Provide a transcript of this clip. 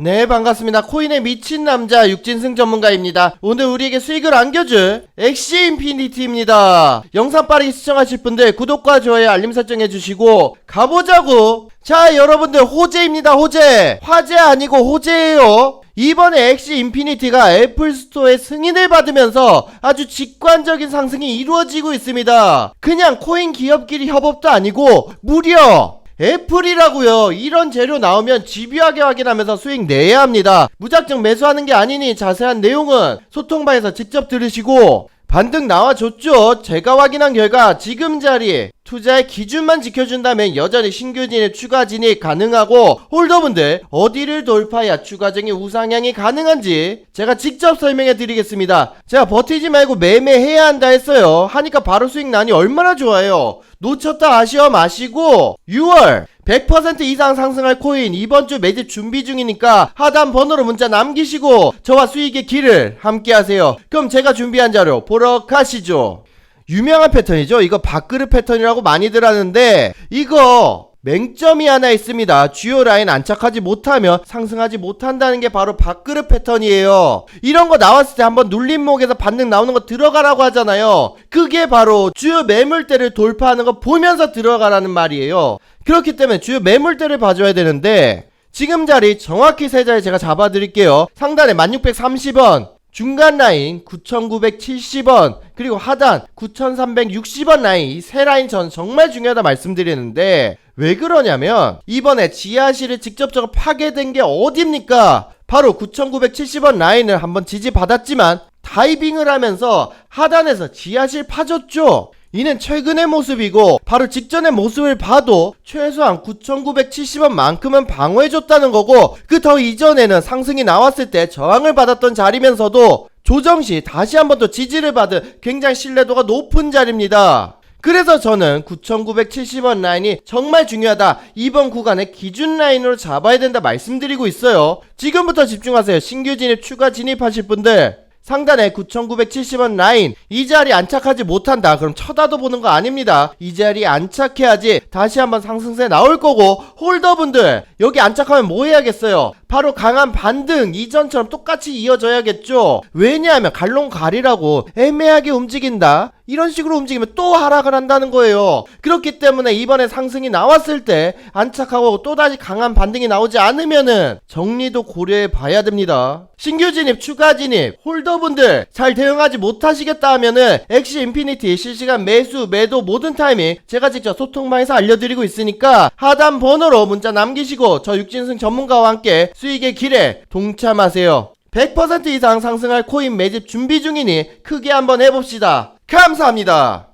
네 반갑습니다. 코인에 미친 남자 육진승 전문가입니다. 오늘 우리에게 수익을 안겨줄 엑시 인피니티입니다. 영상 빠르게 시청하실 분들 구독과 좋아요 알림 설정 해주시고 가보자고. 자 여러분들 호재입니다 호재. 화재 아니고 호재예요. 이번에 엑시 인피니티가 애플 스토어의 승인을 받으면서 아주 직관적인 상승이 이루어지고 있습니다. 그냥 코인 기업끼리 협업도 아니고 무려 애플이라고요. 이런 재료 나오면 집요하게 확인하면서 수익 내야 합니다. 무작정 매수하는 게 아니니 자세한 내용은 소통방에서 직접 들으시고 반등 나와줬죠. 제가 확인한 결과 지금 자리 투자의 기준만 지켜준다면 여전히 신규 진입 추가 진입 가능하고 홀더분들 어디를 돌파해야 추가적인 우상향이 가능한지 제가 직접 설명해 드리겠습니다. 제가 버티지 말고 매매해야 한다 했어요. 하니까 바로 수익 나니 얼마나 좋아요. 놓쳤다 아쉬워 마시고 6월 100% 이상 상승할 코인 이번 주 매집 준비 중이니까 하단 번호로 문자 남기시고 저와 수익의 길을 함께 하세요. 그럼 제가 준비한 자료 보러 가시죠. 유명한 패턴이죠. 이거 밥그릇 패턴이라고 많이들 하는데 이거 맹점이 하나 있습니다. 주요 라인 안착하지 못하면 상승하지 못한다는 게 바로 밥그릇 패턴이에요. 이런 거 나왔을 때 한번 눌림목에서 반등 나오는 거 들어가라고 하잖아요. 그게 바로 주요 매물대를 돌파하는 거 보면서 들어가라는 말이에요. 그렇기 때문에 주요 매물대를 봐줘야 되는데 지금 자리 정확히 세 자리 제가 잡아드릴게요. 상단에 1630원, 중간 라인 9970원, 그리고 하단 9360원 라인 이 세 라인 전 정말 중요하다 말씀드리는데 왜 그러냐면 이번에 지하실을 직접적으로 파괴된 게 어딥니까? 바로 9970원 라인을 한번 지지받았지만 다이빙을 하면서 하단에서 지하실 파졌죠. 이는 최근의 모습이고 바로 직전의 모습을 봐도 최소한 9,970원만큼은 방어해줬다는 거고 그 더 이전에는 상승이 나왔을 때 저항을 받았던 자리면서도 조정 시 다시 한 번 더 지지를 받은 굉장히 신뢰도가 높은 자리입니다. 그래서 저는 9,970원 라인이 정말 중요하다. 이번 구간의 기준 라인으로 잡아야 된다 말씀드리고 있어요. 지금부터 집중하세요. 신규 진입, 추가 진입하실 분들. 상단에 9,970원 라인. 이 자리 안착하지 못한다. 그럼 쳐다도 보는 거 아닙니다. 이 자리 안착해야지 다시 한번 상승세 나올 거고 홀더분들 여기 안착하면 뭐 해야겠어요? 바로 강한 반등 이전처럼 똑같이 이어져야겠죠? 왜냐하면 갈롱 가리라고 애매하게 움직인다 이런 식으로 움직이면 또 하락을 한다는 거예요. 그렇기 때문에 이번에 상승이 나왔을 때 안착하고 또다시 강한 반등이 나오지 않으면은 정리도 고려해 봐야 됩니다. 신규 진입 추가 진입 홀더분들 잘 대응하지 못하시겠다 하면은 엑시 인피니티 실시간 매수 매도 모든 타이밍 제가 직접 소통방에서 알려드리고 있으니까 하단 번호로 문자 남기시고 저 육진승 전문가와 함께 수익의 길에 동참하세요. 100% 이상 상승할 코인 매집 준비 중이니 크게 한번 해봅시다 감사합니다